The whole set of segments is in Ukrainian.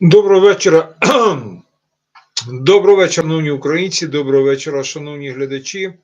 Доброго вечора. Доброго вечора, шановні українці, доброго вечора, шановні глядачі.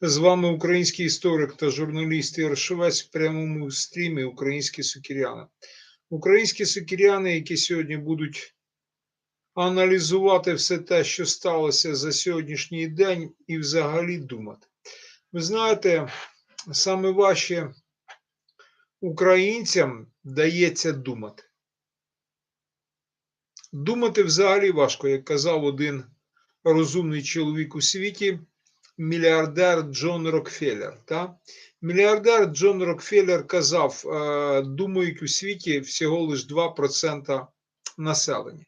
З вами український історик та журналіст Ігор в прямому стрімі Українські сукіряни. Українські сукіряни, які сьогодні будуть аналізувати все те, що сталося за сьогоднішній день, і взагалі думати. Ви знаєте, саме важче українцям дається думати. Думати взагалі важко, як казав один розумний чоловік у світі, мільярдер Джон Рокфеллер. Та? Мільярдер Джон Рокфеллер казав, е, думають у світі всього лише 2% населення.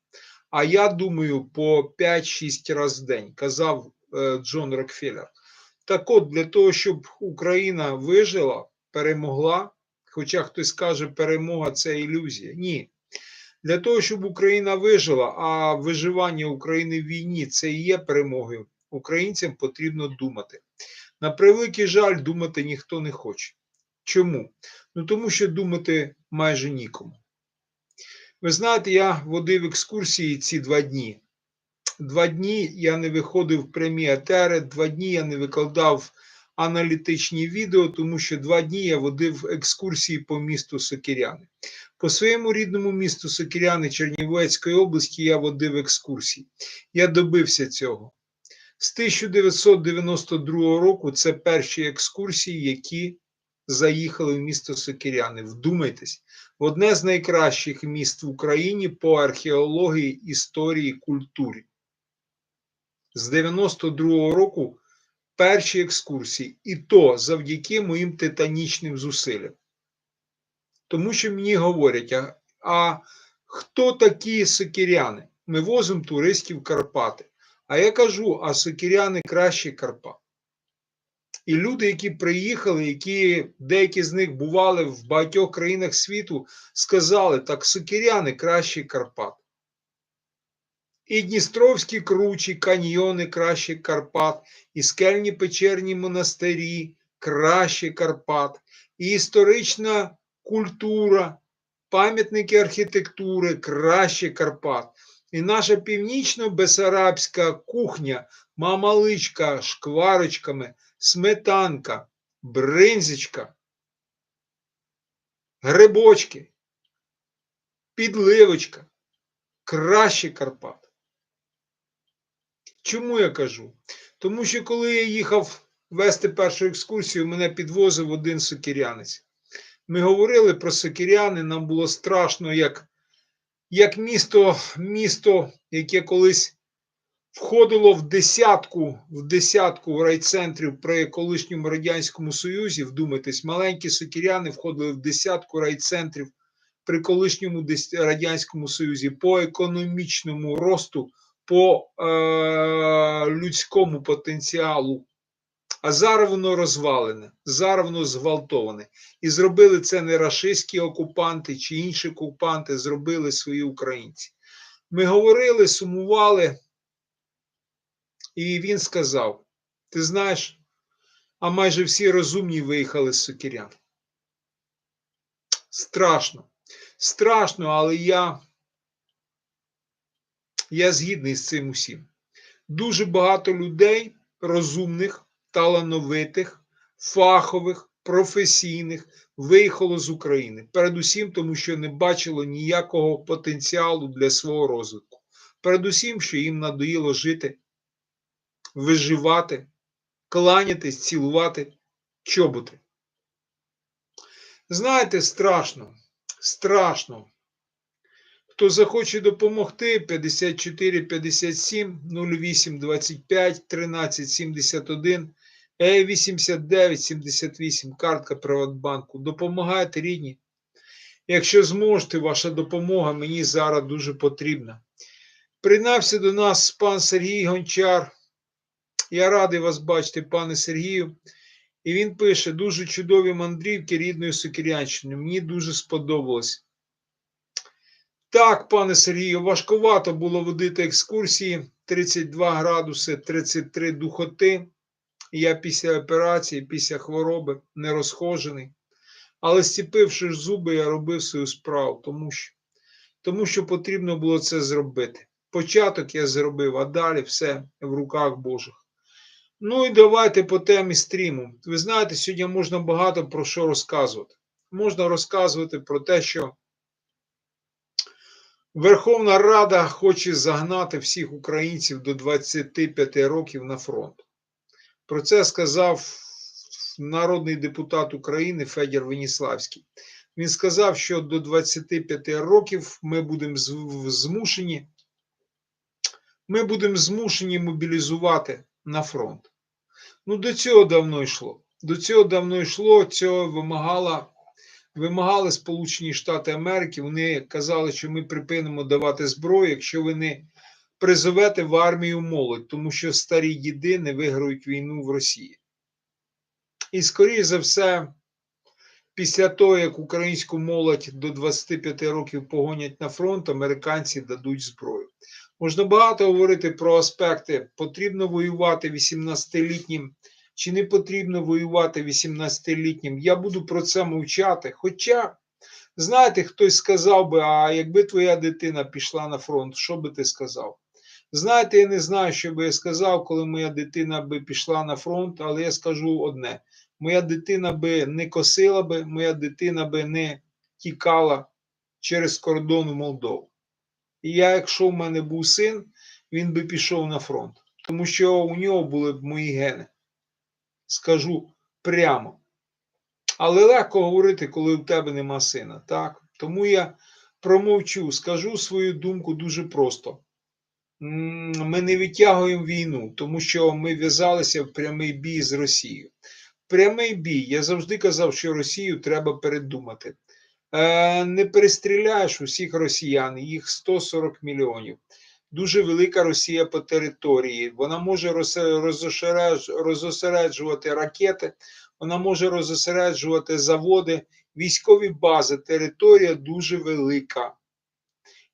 А я думаю по 5-6 разів в день, казав е, Джон Рокфеллер. Так от, для того, щоб Україна вижила, перемогла, хоча хтось каже, перемога це ілюзія. Ні. Для того, щоб Україна вижила, а виживання України в війні це і є перемогою, українцям потрібно думати. На превеликий жаль, думати ніхто не хоче. Чому? Ну тому що думати майже нікому. Ви знаєте, я водив екскурсії ці два дні. Два дні я не виходив в прямі етери, два дні я не викладав аналітичні відео, тому що два дні я водив екскурсії по місту Сокиряни. По своєму рідному місту Сокиряни Чернівецької області я водив екскурсії. Я добився цього. З 1992 року це перші екскурсії, які заїхали в місто Сокиряни. Вдумайтесь, в одне з найкращих міст в Україні по археології, історії, культурі. З 92 року перші екскурсії, і то завдяки моїм титанічним зусиллям. Тому що мені говорять, а, а хто такі сокиряни? Ми возимо туристів Карпати. А я кажу, а сокиряни краще Карпат. І люди, які приїхали, які деякі з них бували в багатьох країнах світу, сказали, так сокиряни краще Карпат. І Дністровські кручі, каньйони краще Карпат, і скельні печерні монастирі краще Карпат, і історична культура, пам'ятники архітектури краще Карпат. І наша північно-бесарабська кухня, мамаличка, шкварочками, сметанка, бринзичка, грибочки, підливочка краще Карпат. Чому я кажу? Тому що коли я їхав вести першу екскурсію, мене підвозив один сокирянець. Ми говорили про Сокиряни, нам було страшно, як як місто, місто, яке колись входило в десятку в десятку райцентрів при колишньому Радянському Союзі. Вдумайтесь, маленькі Сокиряни входили в десятку райцентрів при колишньому Радянському Союзі по економічному росту, по е, людському потенціалу. А зараз воно розвалене, зараз воно зґвалтоване. І зробили це не рашистські окупанти чи інші окупанти, зробили свої українці. Ми говорили, сумували, і він сказав: Ти знаєш, а майже всі розумні виїхали з Сокирян. Страшно, страшно, але я, я згідний з цим усім. Дуже багато людей розумних талановитих, фахових, професійних виїхало з України. Передусім, тому що не бачило ніякого потенціалу для свого розвитку. Передусім, що їм надоїло жити, виживати, кланятись, цілувати чоботи. Знаєте, страшно, страшно. Хто захоче допомогти 54 57 08 25 13 71 89 78 картка Приватбанку. Допомагайте рідні. Якщо зможете, ваша допомога мені зараз дуже потрібна. Принався до нас пан Сергій Гончар. Я радий вас бачити, пане Сергію. І він пише: дуже чудові мандрівки рідної Сокирянщини. Мені дуже сподобалось. Так, пане Сергію, важкувато було водити екскурсії 32 градуси, 33 духоти. Я після операції, після хвороби не розхожений. Але зціпивши зуби, я робив свою справу, тому що тому що потрібно було це зробити. Початок я зробив, а далі все в руках Божих. Ну і давайте по темі стріму. Ви знаєте, сьогодні можна багато про що розказувати. Можна розказувати про те, що Верховна Рада хоче загнати всіх українців до 25 років на фронт. Про це сказав народний депутат України Федір Веніславський. Він сказав, що до 25 років ми будемо змушені, ми будемо змушені мобілізувати на фронт. Ну, до цього давно йшло. До цього давно йшло, цього вимагала, вимагали Сполучені Штати Америки. Вони казали, що ми припинимо давати зброю, якщо ви не призовете в армію молодь, тому що старі діди не виграють війну в Росії. І, скоріш за все, після того, як українську молодь до 25 років погонять на фронт, американці дадуть зброю. Можна багато говорити про аспекти: потрібно воювати 18-літнім чи не потрібно воювати 18-літнім. Я буду про це мовчати. Хоча, знаєте, хтось сказав би: а якби твоя дитина пішла на фронт, що би ти сказав? Знаєте, я не знаю, що би я сказав, коли моя дитина би пішла на фронт, але я скажу одне: моя дитина би не косила би, моя дитина би не тікала через кордон у Молдову. І я, якщо в мене був син, він би пішов на фронт, тому що у нього були б мої гени. Скажу прямо. Але легко говорити, коли в тебе нема сина. так? Тому я промовчу, скажу свою думку дуже просто. Ми не відтягуємо війну, тому що ми в'язалися в прямий бій з Росією. Прямий бій. Я завжди казав, що Росію треба передумати. Е, не перестріляєш усіх росіян, їх 140 мільйонів. Дуже велика Росія по території. Вона може роз- розосереджувати ракети, вона може розосереджувати заводи, військові бази. Територія дуже велика.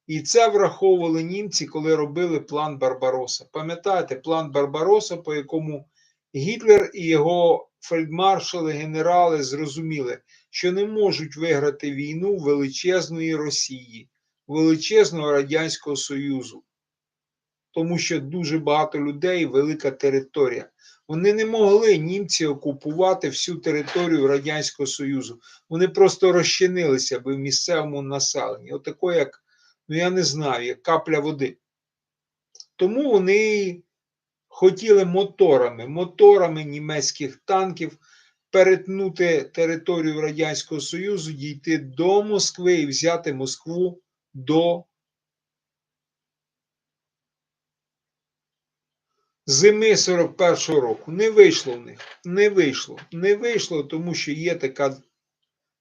І це враховували німці, коли робили план Барбароса. Пам'ятаєте, план Барбароса, по якому Гітлер і його фельдмаршали, генерали зрозуміли, що не можуть виграти війну величезної Росії, величезного Радянського Союзу, тому що дуже багато людей, велика територія. Вони не могли німці окупувати всю територію Радянського Союзу. Вони просто розчинилися би в місцевому населенні. Отако, як, ну я не знаю, як капля води. Тому вони хотіли моторами, моторами німецьких танків перетнути територію Радянського Союзу, дійти до Москви і взяти Москву до зими 41-го року. Не вийшло в них. Не вийшло. Не вийшло, тому що є така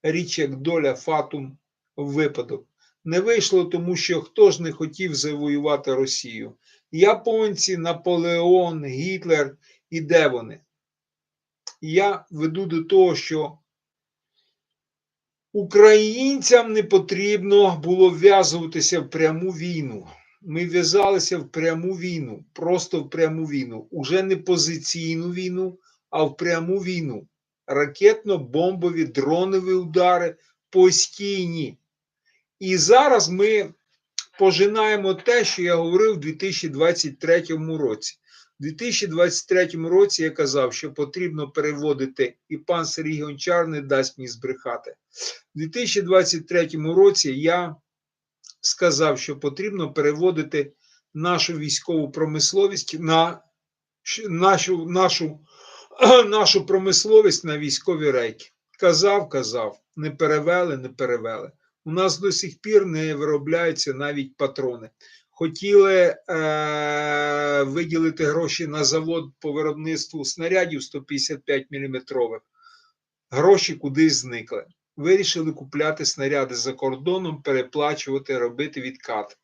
річ, як доля фатум випадок. Не вийшло, тому що хто ж не хотів завоювати Росію? Японці, Наполеон, Гітлер і де вони? Я веду до того, що українцям не потрібно було вв'язуватися в пряму війну. Ми в'язалися в пряму війну, просто в пряму війну. Уже не позиційну війну, а в пряму війну. Ракетно-бомбові дронові удари постійні. І зараз ми пожинаємо те, що я говорив у 2023 році. У 2023 році я казав, що потрібно переводити, і пан Сергій Гончар не дасть мені збрехати. У 2023 році я сказав, що потрібно переводити нашу військову промисловість на нашу, нашу, нашу промисловість на військові рейки. Казав, казав, не перевели, не перевели. У нас до сих пір не виробляються навіть патрони. Хотіли е- виділити гроші на завод по виробництву снарядів 155 мм. Гроші кудись зникли. Вирішили купляти снаряди за кордоном, переплачувати, робити відкат.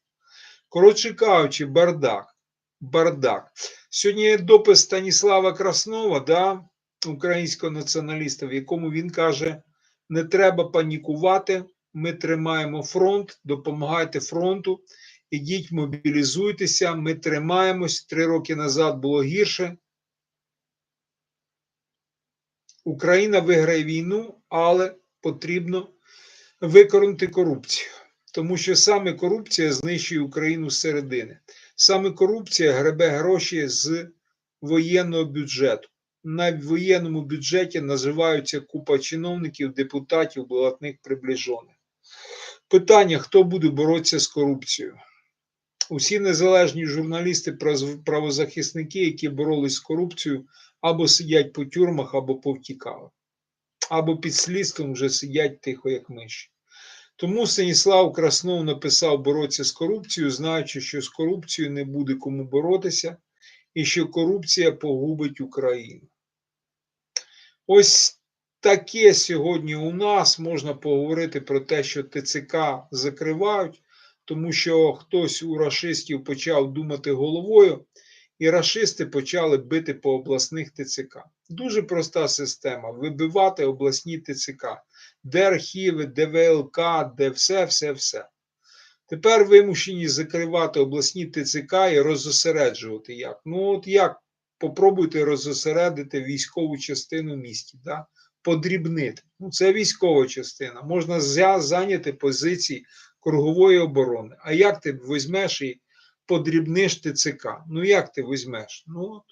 Коротше кажучи, бардак. Бардак. Сьогодні є допис Станіслава Краснова, да, українського націоналіста, в якому він каже: не треба панікувати, ми тримаємо фронт, допомагайте фронту, ідіть, мобілізуйтеся, ми тримаємось. Три роки назад було гірше. Україна виграє війну, але потрібно викорінити корупцію. Тому що саме корупція знищує Україну зсередини. Саме корупція гребе гроші з воєнного бюджету. На воєнному бюджеті називаються купа чиновників, депутатів, блатних приближених. Питання: хто буде боротися з корупцією? Усі незалежні журналісти, правозахисники, які боролись з корупцією, або сидять по тюрмах, або повтікали, або під слідством вже сидять тихо, як миші. Тому Станіслав Краснов написав боротися з корупцією, знаючи, що з корупцією не буде кому боротися, і що корупція погубить Україну. Ось таке сьогодні у нас можна поговорити про те, що ТЦК закривають, тому що хтось у рашистів почав думати головою, і рашисти почали бити по обласних ТЦК. Дуже проста система: вибивати обласні ТЦК, де архіви, де ВЛК, де все, все, все. Тепер вимушені закривати обласні ТЦК і розосереджувати як. Ну, от як попробуйте розосередити військову частину місті, да? Подрібнити. Ну, це військова частина. Можна зайняти позиції кругової оборони. А як ти візьмеш і подрібниш ТЦК? Ну як ти візьмеш? Ну от.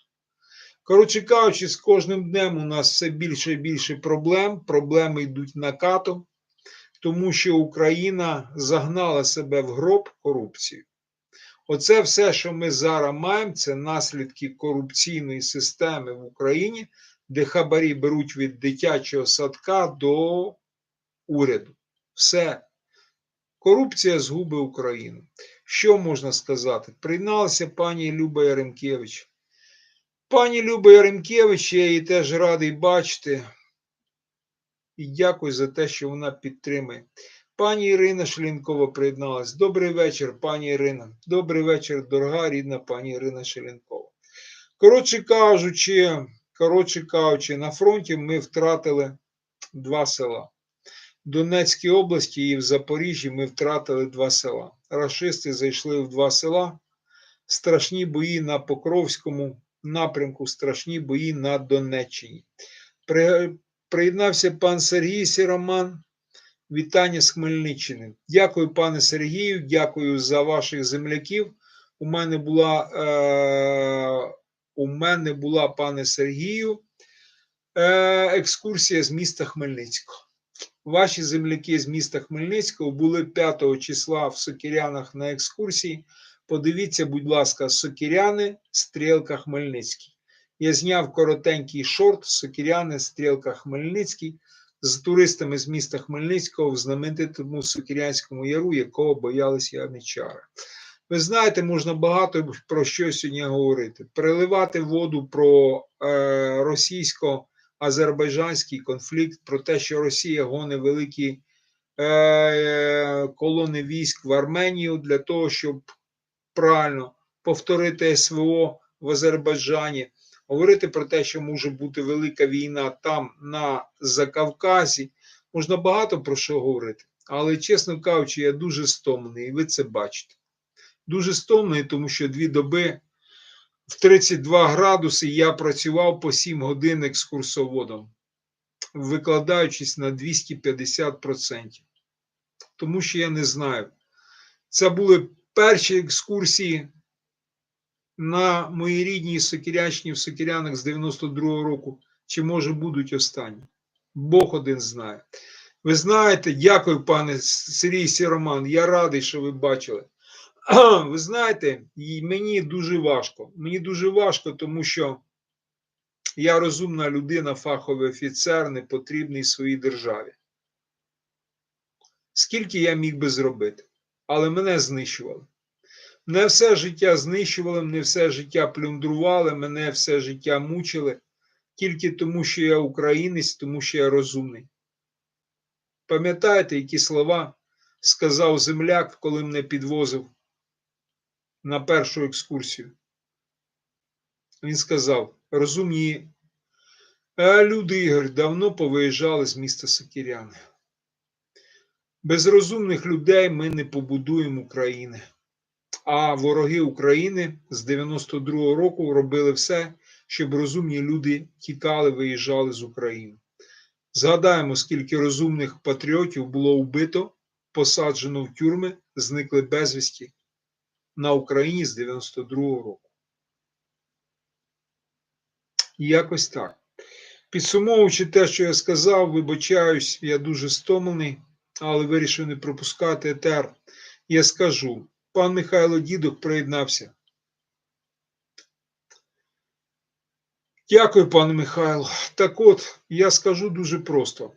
Коротше кажучи, з кожним днем у нас все більше і більше проблем. Проблеми йдуть накатом, тому що Україна загнала себе в гроб корупцію. Оце все, що ми зараз маємо, це наслідки корупційної системи в Україні, де хабарі беруть від дитячого садка до уряду. Все. Корупція згубить Україну. Що можна сказати? Приєдналася пані Люба Яремкевич. Пані Люба Яремкевич, я її теж радий бачити. І дякую за те, що вона підтримує. Пані Ірина Шелінкова приєдналась. Добрий вечір, пані Ірина. Добрий вечір, дорога рідна пані Ірина Шелінкова. Коротше кажучи, коротше кажучи, на фронті ми втратили два села. В Донецькій області і в Запоріжжі ми втратили два села. Рашисти зайшли в два села. Страшні бої на Покровському напрямку, страшні бої на Донеччині. При, приєднався пан Сергій Сіроман. Вітання з Хмельниччини. Дякую, пане Сергію, дякую за ваших земляків. У мене була, е, у мене була, пане Сергію, е, екскурсія з міста Хмельницького. Ваші земляки з міста Хмельницького були 5 числа в Сокірянах на екскурсії. Подивіться, будь ласка, Сокіряни, Стрілка Хмельницький. Я зняв коротенький шорт Сокіряни, Стрілка Хмельницький з туристами з міста Хмельницького в знаменитому Сокірянському яру, якого боялися яничари. Ви знаєте, можна багато про що сьогодні говорити. Переливати воду про е, російсько-азербайджанський конфлікт, про те, що Росія гоне великі е, колони військ в Арменію для того, щоб правильно повторити СВО в Азербайджані говорити про те, що може бути велика війна там, на Закавказі, можна багато про що говорити. Але, чесно кажучи, я дуже стомлений, і ви це бачите. Дуже стомлений, тому що дві доби в 32 градуси я працював по 7 годин екскурсоводом, викладаючись на 250%. Тому що я не знаю. Це були перші екскурсії на моїй рідній Сокірячні в Сокірянах з 92-го року, чи може будуть останні. Бог один знає. Ви знаєте, дякую, пане Сергій Сіроман. Я радий, що ви бачили. Ви знаєте, і мені дуже важко. Мені дуже важко, тому що я розумна людина, фаховий офіцер, не потрібний своїй державі. Скільки я міг би зробити, але мене знищували. Мене все життя знищували, мене все життя плюндрували, мене все життя мучили тільки тому, що я українець, тому що я розумний. Пам'ятаєте, які слова сказав земляк, коли мене підвозив на першу екскурсію? Він сказав: розумні «Е, люди Ігор давно повиїжджали з міста Сокіряни. Без розумних людей ми не побудуємо України. А вороги України з 92-го року робили все, щоб розумні люди тікали, виїжджали з України. Згадаємо, скільки розумних патріотів було вбито посаджено в тюрми, зникли безвісті на Україні з 92-го року. Якось так. Підсумовуючи те, що я сказав, вибачаюсь, я дуже стомлений, але вирішив не пропускати етер. Я скажу, пан Михайло Дідок приєднався. Дякую, пане Михайло. Так от, я скажу дуже просто: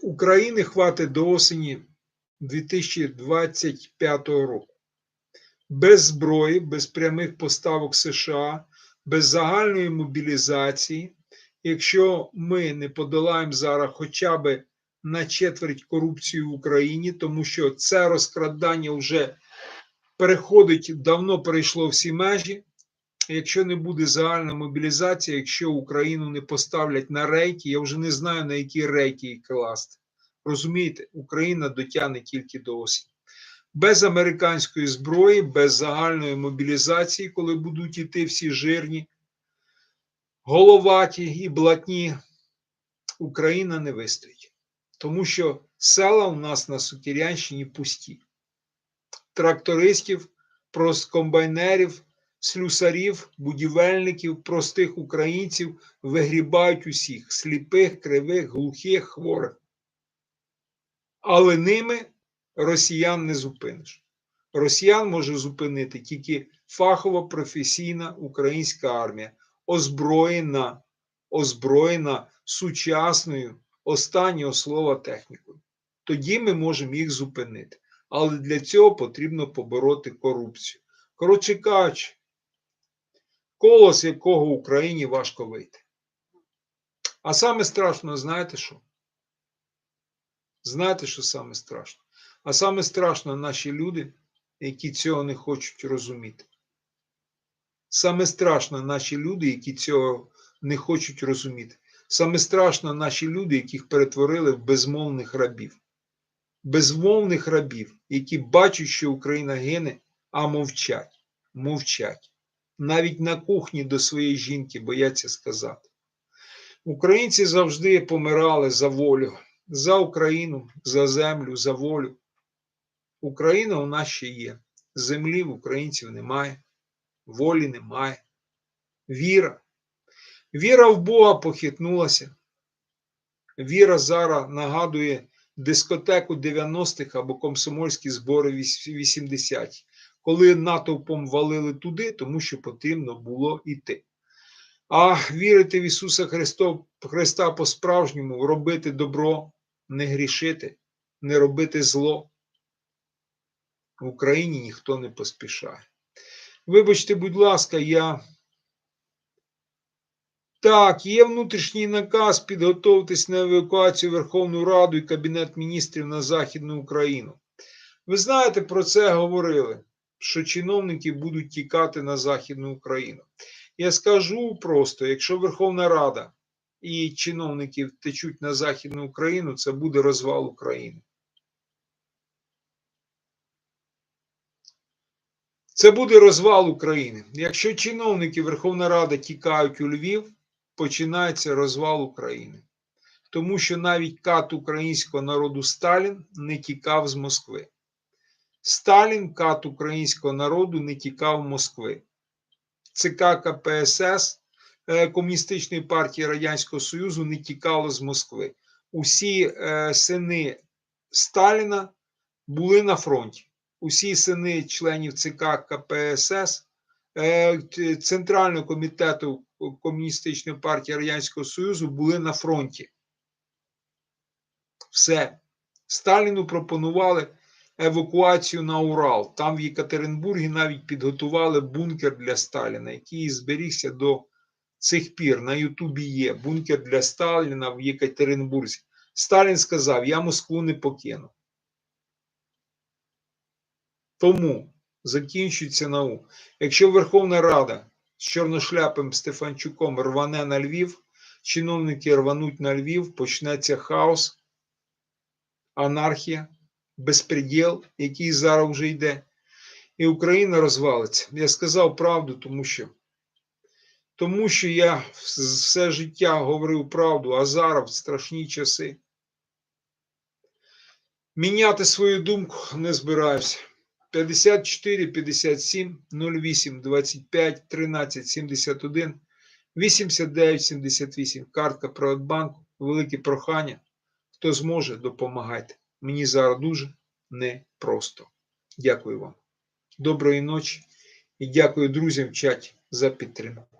України хватить до осені 2025 року. Без зброї, без прямих поставок США, без загальної мобілізації. Якщо ми не подолаємо зараз хоча б на четверть корупцію в Україні, тому що це розкрадання вже переходить, давно перейшло всі межі. Якщо не буде загальна мобілізація, якщо Україну не поставлять на рейки, я вже не знаю на які рейки класти. Розумієте, Україна дотягне тільки до осені. Без американської зброї, без загальної мобілізації, коли будуть іти всі жирні, головаті і блатні, Україна не вистоїть. Тому що села у нас на Сукірянщині пусті. Трактористів, комбайнерів, слюсарів, будівельників, простих українців вигрібають усіх сліпих, кривих, глухих, хворих. Але ними росіян не зупиниш. Росіян може зупинити тільки фахова професійна українська армія, озброєна, озброєна сучасною останнього слова технікою. Тоді ми можемо їх зупинити. Але для цього потрібно побороти корупцію. Коротше кажучи, коло з якого Україні важко вийти. А саме страшно, знаєте що? Знаєте, що саме страшно? А саме страшно наші люди, які цього не хочуть розуміти. Саме страшно наші люди, які цього не хочуть розуміти. Саме страшно наші люди, яких перетворили в безмовних рабів. Безмовних рабів, які бачать, що Україна гине, а мовчать. Мовчать. Навіть на кухні до своєї жінки бояться сказати. Українці завжди помирали за волю, за Україну, за землю, за волю. Україна у нас ще є. Землі в українців немає, волі немає. Віра. Віра в Бога похитнулася. Віра зараз нагадує дискотеку 90-х або комсомольські збори 80-ті, коли натовпом валили туди, тому що потрібно було йти. А вірити в Ісуса Христо, Христа по-справжньому, робити добро, не грішити, не робити зло. В Україні ніхто не поспішає. Вибачте, будь ласка, я. Так, є внутрішній наказ підготовитись на евакуацію Верховну Раду і Кабінет міністрів на Західну Україну. Ви знаєте, про це говорили, що чиновники будуть тікати на Західну Україну. Я скажу просто: якщо Верховна Рада і чиновники втечуть на Західну Україну, це буде розвал України. Це буде розвал України. Якщо чиновники Верховна Рада тікають у Львів, починається розвал України. Тому що навіть кат українського народу Сталін не тікав з Москви. Сталін, кат українського народу, не тікав Москви. ЦК КПСС е, Комуністичної партії Радянського Союзу не тікало з Москви. Усі е, сини Сталіна були на фронті. Усі сини членів ЦК КПСС, е, Центрального комітету Комуністичної партії Радянського Союзу були на фронті. Все. Сталіну пропонували евакуацію на Урал. Там в Єкатеринбургі навіть підготували бункер для Сталіна, який зберігся до цих пір. На Ютубі є бункер для Сталіна в Єкатеринбурзі. Сталін сказав: Я Москву не покину. Тому закінчується наук. Якщо Верховна Рада з чорношляпим Стефанчуком рване на Львів, чиновники рвануть на Львів, почнеться хаос, анархія, безпреділ, який зараз вже йде, і Україна розвалиться. Я сказав правду, тому що, тому що я все життя говорив правду, а зараз в страшні часи. Міняти свою думку не збираюся. 54 57 08 25 13 71 89 78. Картка Приватбанку. Велике прохання. Хто зможе, допомагайте. Мені зараз дуже непросто. Дякую вам. Доброї ночі і дякую друзям в чаті за підтримку.